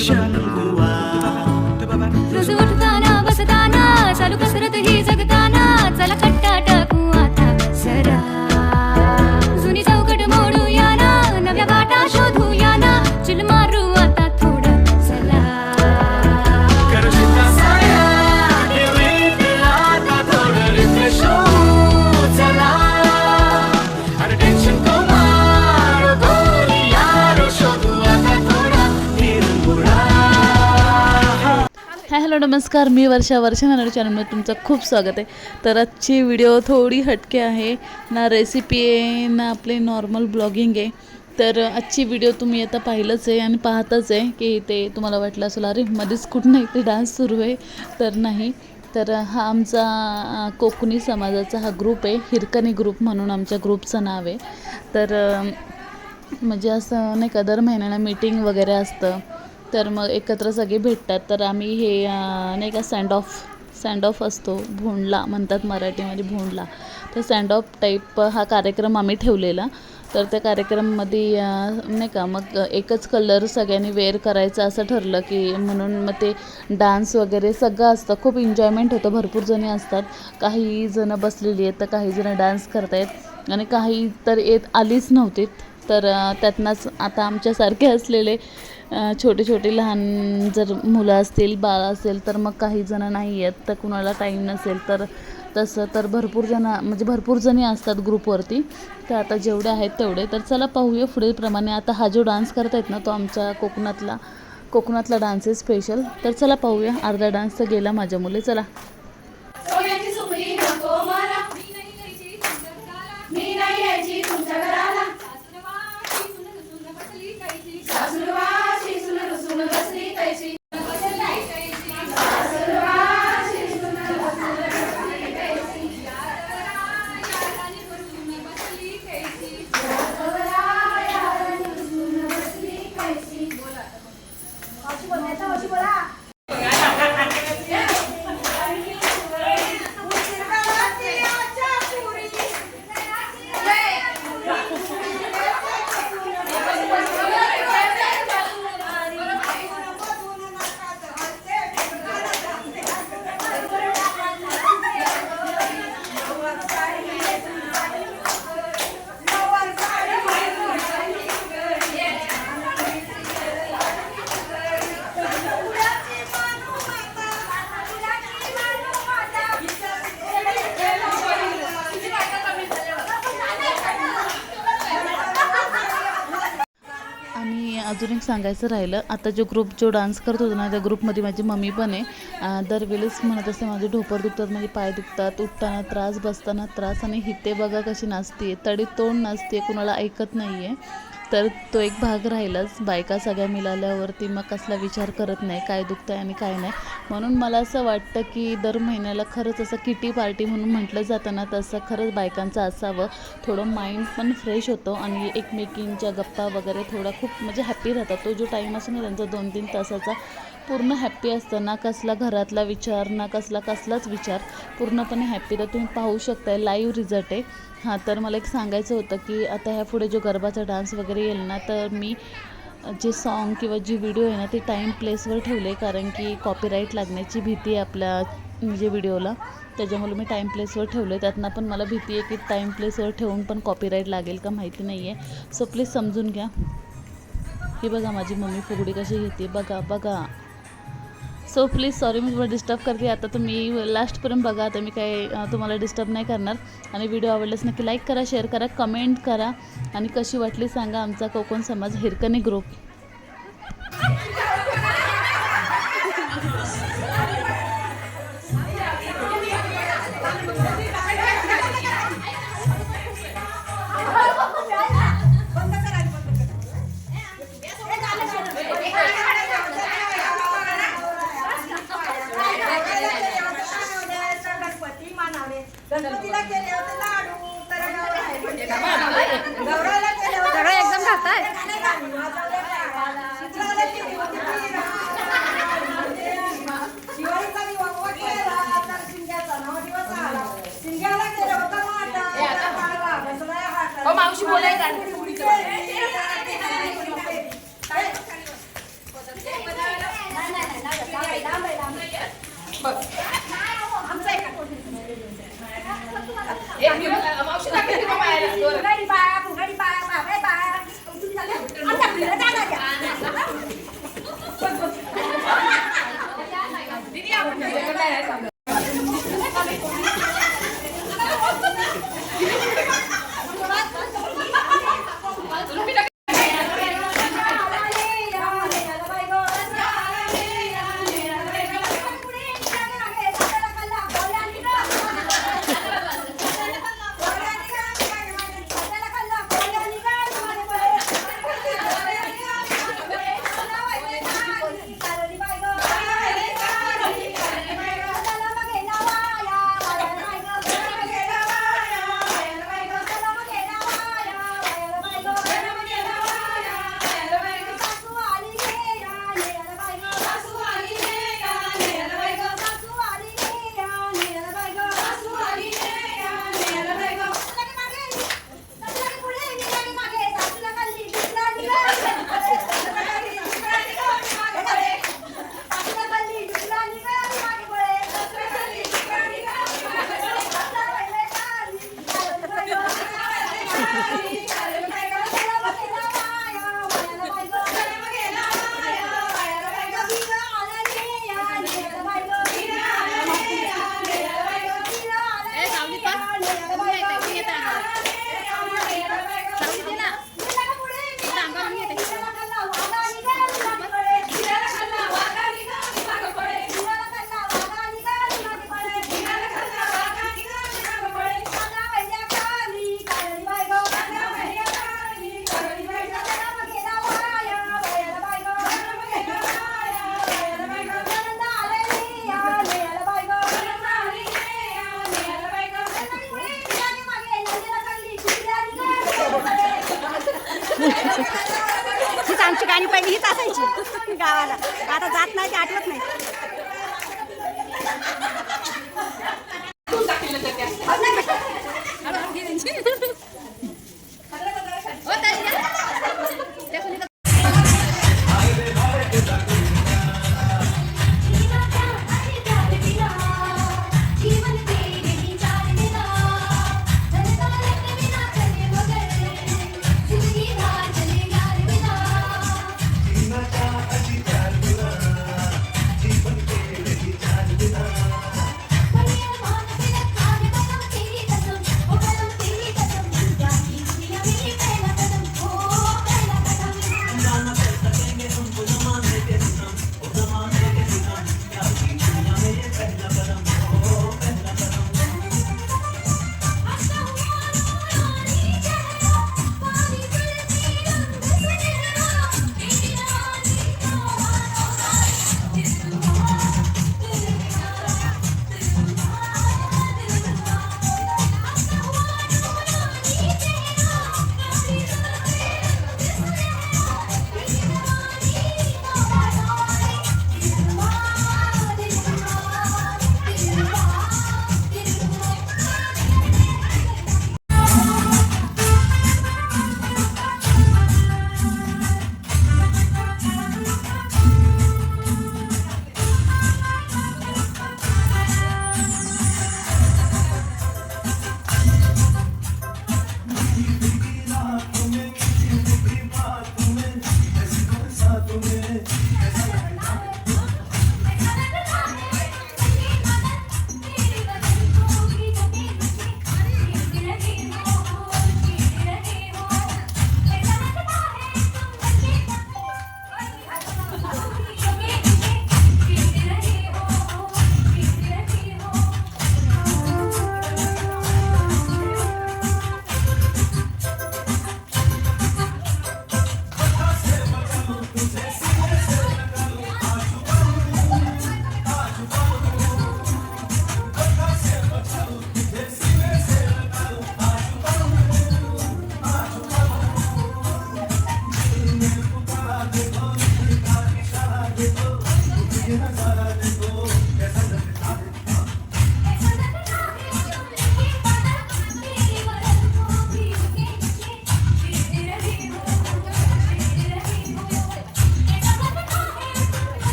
Connection हुआ रोज उठताना hi hello नमस्कार. मी वर्षा वर्षा नानाडी चॅनलमध्ये तुमचं खूप स्वागत आहे. तर आजची व्हिडिओ थोडी हटके आहे. ना रेसिपी आहे ना आपले नॉर्मल ब्लॉगिंग आहे. तर आजची व्हिडिओ तुम्ही आता पाहिलंच आहे आणि पाहतच आहे की ते तुम्हाला वाटलं असेल अरे मध्येच कुठं नाही ते डान्स सुरू आहे. तर नाही. तर हा आमचा कोकणी समाजाचा हा ग्रुप आहे. हिरकणी ग्रुप म्हणून आमच्या ग्रुपचं नाव आहे. तर म्हणजे असं नाही का दर महिन्याला मीटिंग वगैरे असतं. तर मग एकत्र सगळे भेटतात. तर आम्ही हे नाही का सँड ऑफ सँड ऑफ असतो. भोंडला म्हणतात मराठीमध्ये भोंडला. तर सँड ऑफ टाईप हा कार्यक्रम आम्ही ठेवलेला. तर त्या कार्यक्रममध्ये नाही का मग एकच कलर सगळ्यांनी वेअर करायचं असं ठरलं की म्हणून मग ते डान्स वगैरे सगळं असतं. खूप एन्जॉयमेंट होतं. भरपूर जणी असतात. काही जणं बसलेली आहेत तर काही जणं डान्स करतायत. आणि काही तर येत आलीच नव्हतीत. तर त्यातनंच आता आमच्यासारखे असलेले छोटे छोटे लहान जर मुलं असतील बाळ असेल तर मग काही जणं नाही आहेत तर कुणाला टाईम नसेल तर तसं तर भरपूर जण म्हणजे भरपूर जणी असतात ग्रुपवरती तर आता जेवढे आहेत तेवढे. तर चला पाहूया पुढीलप्रमाणे आता हा जो डान्स करतायत ना तो आमच्या कोकणातला कोकणातला डान्स आहे स्पेशल तर चला पाहूया. अर्धा डान्स तर गेला माझ्या मुले. चला. मी नाही यायची तुमच्या घरा University, Taichi. सांगायचं राहिलं आता जो ग्रुप जो डान्स करत होता ना त्या ग्रुपमध्ये माझी मम्मी पण आहे. दरवेळेस म्हणत असते माझे ढोपर दुखतात माझे पाय दुखतात उठताना त्रास बसताना त्रास आणि हिते बघा कशी नाचते तडी तोंड नाचते कुणाला ऐकत नाही आहे तर तो एक भाग राहिलाच. बायका सगळ्या मिळाल्यावरती मग कसला विचार करत नाही काय दुखतं आहे आणि काय नाही. म्हणून मला असं वाटतं की दर महिन्याला खरंच असं किटी पार्टी म्हणून म्हटलं जातं ना तसं खरंच बायकांचं असावं. थोडं माइंड पण फ्रेश होतो आणि एकमेकींच्या गप्पा वगैरे थोडा खूप म्हणजे हॅप्पी राहतात. तो जो टाईम असतो ना त्यांचा दोन तीन तासाचा पूर्ण हॅप्पी असतं. ना कसला घरातला विचार ना कसला कसलाच विचार. पूर्णपणे हॅप्पी तर तुम्ही पाहू शकताय. लाईव्ह रिझल्ट आहे. हां तर मला एक सांगायचं होतं की आता ह्या पुढे जो गरबाचा डान्स वगैरे येईल ना तर मी जे सॉन्ग किंवा जी व्हिडिओ आहे ना ते टाईम प्लेसवर ठेवले कारण की कॉपीराईट लागण्याची भीती आहे आपल्या म्हणजे व्हिडिओला त्याच्यामुळे मी टाईम प्लेसवर ठेवलं आहे त्यातनं पण मला भीती आहे की टाईम प्लेसवर ठेवून पण कॉपीराईट लागेल का माहिती नाही आहे सो प्लीज समजून घ्या. ही बघा माझी मम्मी फुगडी कशी घेते. बघा बघा. सो प्लीज सॉरी मी तुम्हाला डिस्टर्ब करते. आता तुम्ही लास्टपर्यंत बघा आता मी काही तुम्हाला डिस्टर्ब नाही करणार. आणि व्हिडिओ आवडल्यास नक्की लाईक करा शेअर करा कमेंट करा. आणि कशी वाटली सांगा आमचा कोकण समाज हिरकणी ग्रुप गाणी पहिली हीच असायची गावाला. आता जात नाही ते आठवत नाही.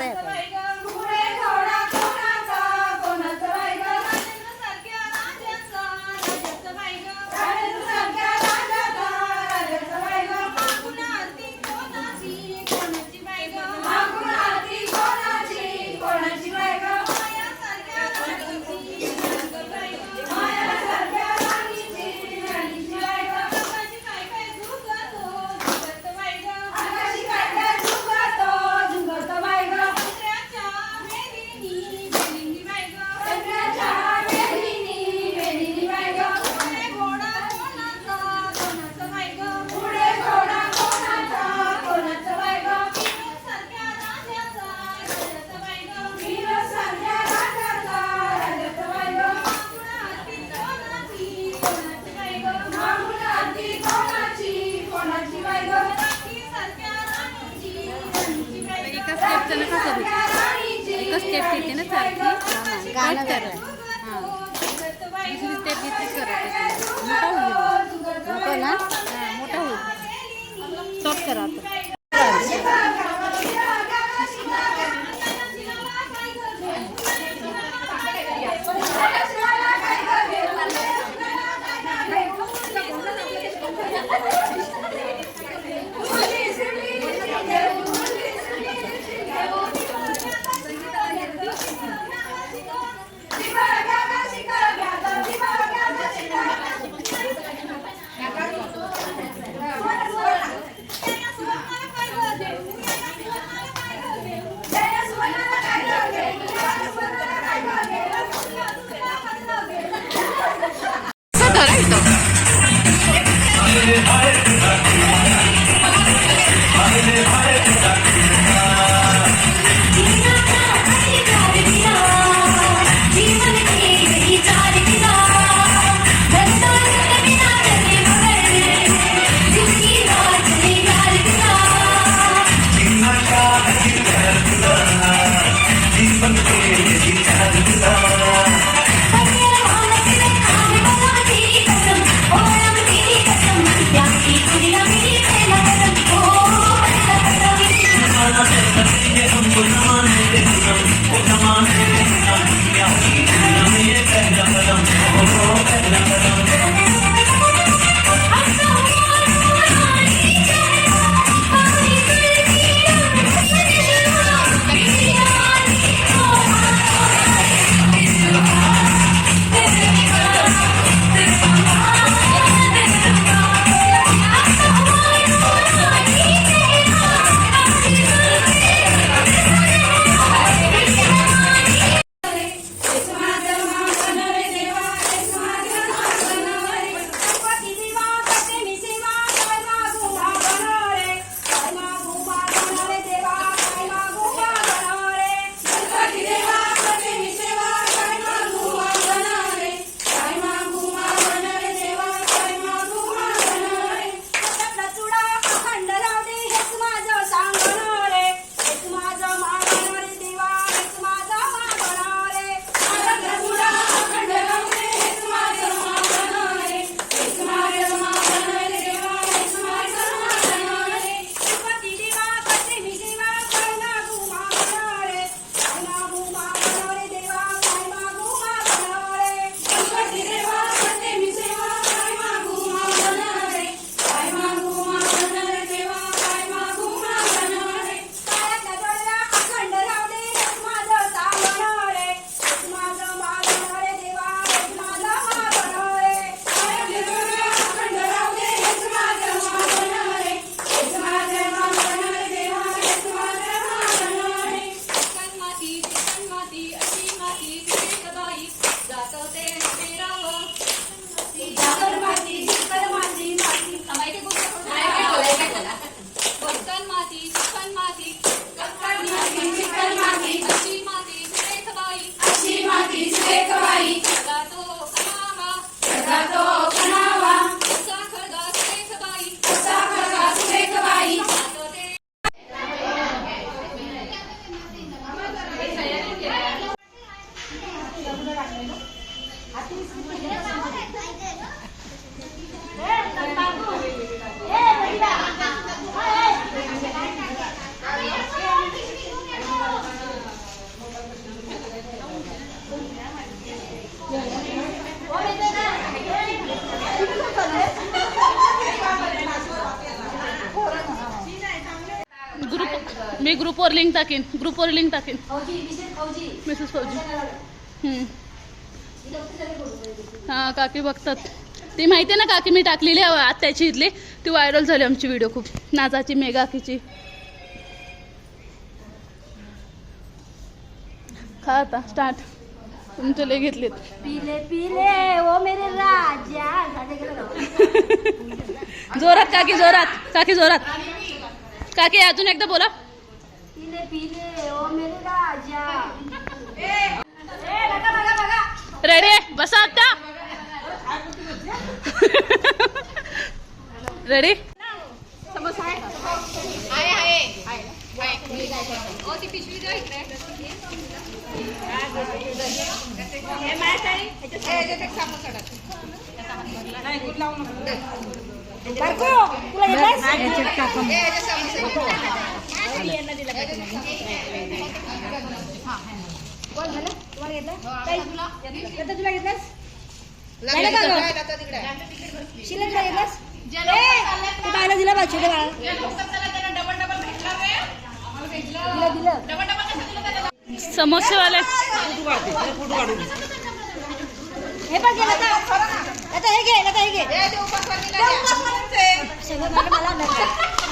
对 स्टेप घेते ना सारखी? गाणं करत हां. दुसरी स्टेप घेतली करत मोठा होईल. ना? हां मोठा होईल. स्टॉप करा आता. ग्रुपवर लिंक टाकेन ग्रुपवर लिंक टाकेन मिसेस फौजी. हा? काकी बघतात. ती माहिती आहे ना काकी मी टाकलेली आहे आत्याची इथली. ती व्हायरल झाली आमची व्हिडिओ खूप. नाचाची मेगाकीची खा आता स्टार्ट तुमचे लय घेतलेत. पीले पीले ओ मेरे राजा. जोरात काकी जोरात. काकी जोरात. काकी अजून एकदा बोला. ओ मेरे राजा रेडी बसा आता रेडी आहे आहे आहे. आहे. ओ, ती पिशवी द्या इकडे बारको, तुला येतेस? कोण झालं? तुम्हाला घेतलं? ताई, येतं तुला घेतलंस? झालं का गं? शिल्लकला घेतलंस? ए, ते बाळाला दिलं बा, छोट्या बाळाला. दिलं, दिलं. समोसेवाले हे बघ गेलं आता. आता हे घे आता हे घे सगळं मला मला नका.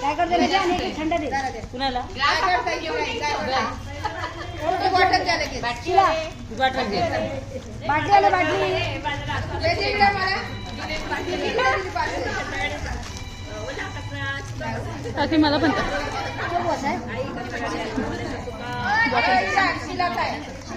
काय करते थंड दे. कुणाला. बाटली. आलं बाटली. मला. पण.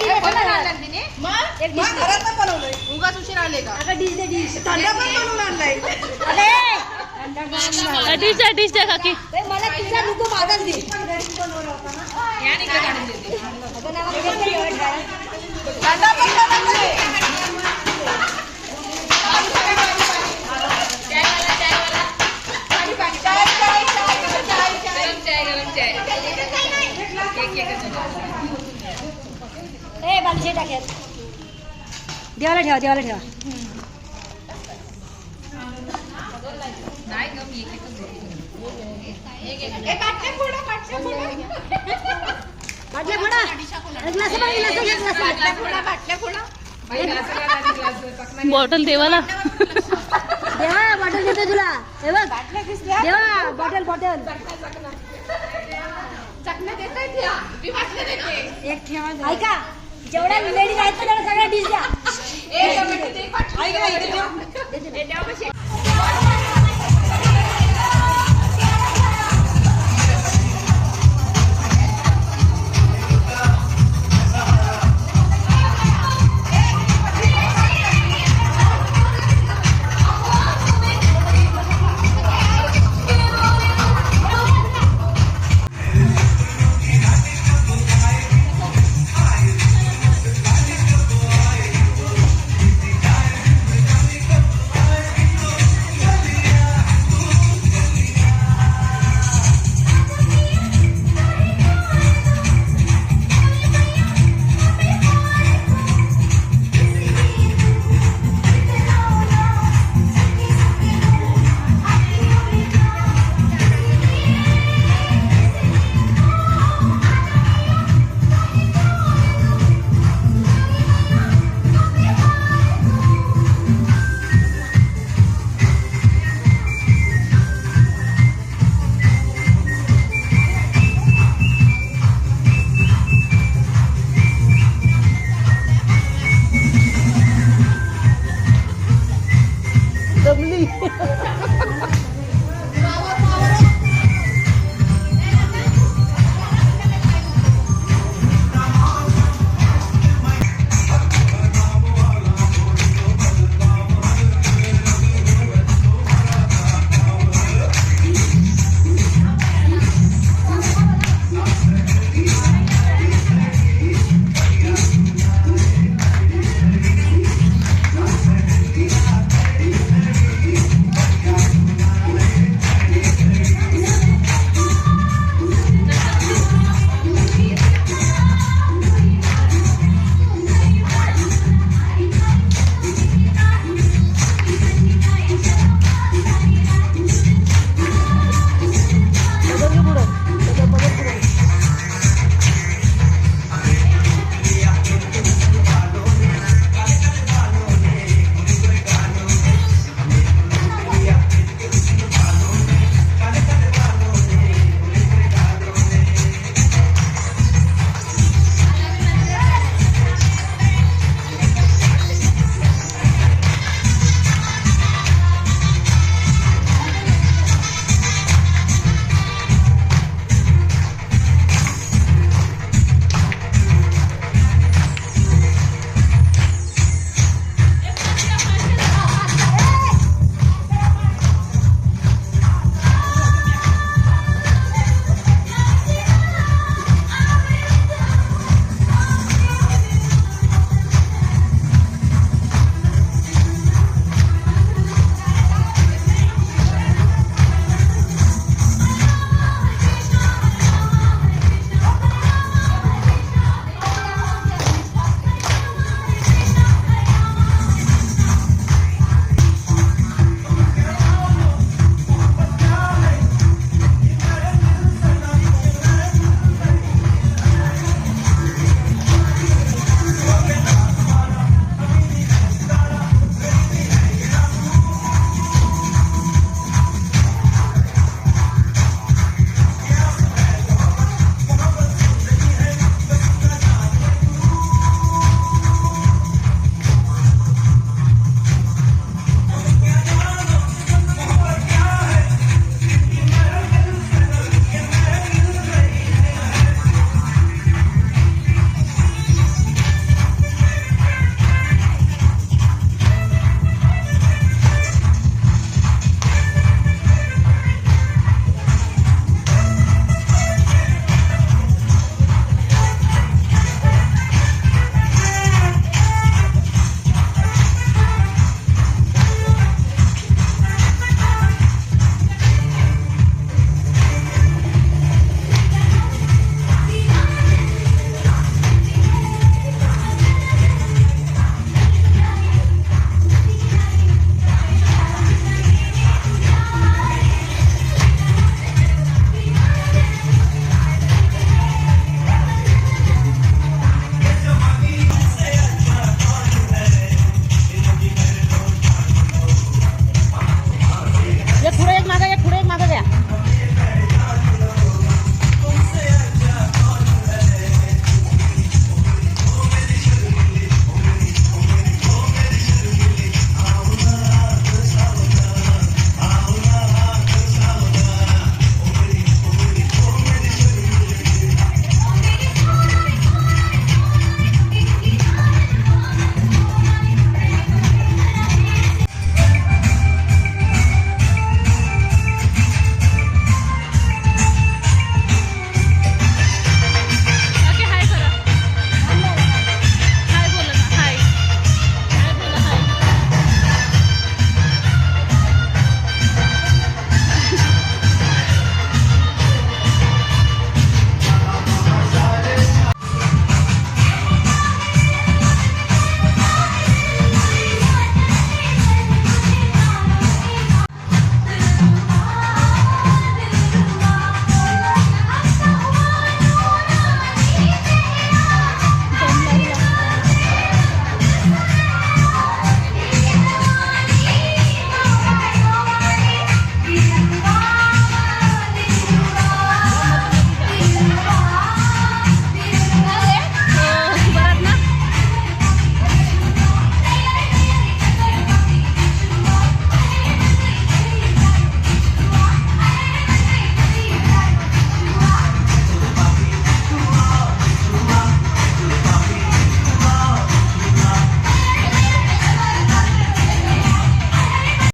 एक डिश दे. अगं डिश दे डिश अरे! डिश द्या डिश द्या काकी? ए, मला तुझा नको माझाच दे. अगं ना, मला घेतलं एवढं खायला. देवाला ठेवा देवाला ठेवा. बाटल्या फोडा ग्लास. बॉटल देवाला. देवा बॉटल देतो तुला. हे बघ. देवा बॉटल बॉटल. एक ठेवा ऐका. जेवढ्या लेडीज आहेत ना तेवढ्या सगळ्या डिश द्या.